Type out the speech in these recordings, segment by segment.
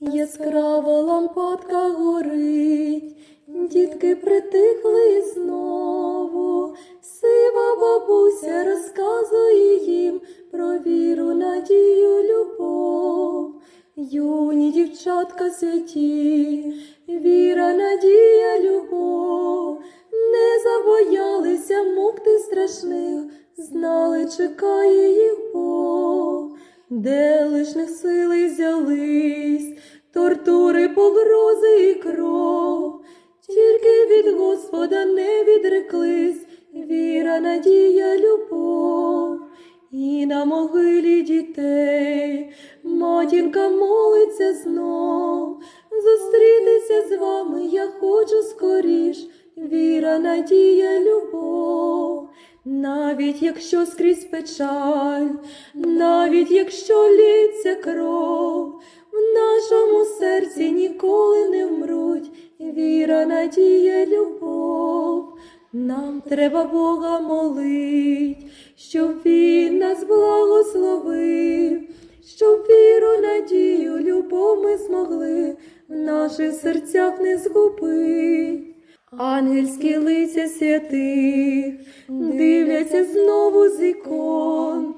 Яскрава лампадка горить, дітки притихли знову, сива бабуся розказує їм про віру, надію, любов. Юні дівчатка святі, віра, надія, любов, не забоялися мукти страшних, знали, чекає їх Бог, де лишних сили взялись, тортури, погрози і кров, тільки від Господа не відреклись, віра, надія, любов. І на могилі дітей матінка молиться знов. Зустрітися з вами я хочу скоріш, віра, надія, любов. Навіть якщо скрізь печаль, навіть якщо лється кров, віра, надія, любов. Нам треба Бога молить, щоб Він нас благословив, щоб віру, надію, любов ми змогли в наших серцях не згубить. Ангельські лиця святих дивляться знову з ікон.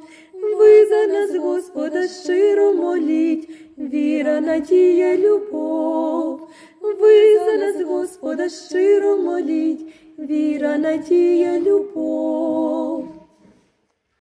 Ви за нас, Господа, щиро моліть, віра, надія, любов. Щиро моліть, віра, надія, любов.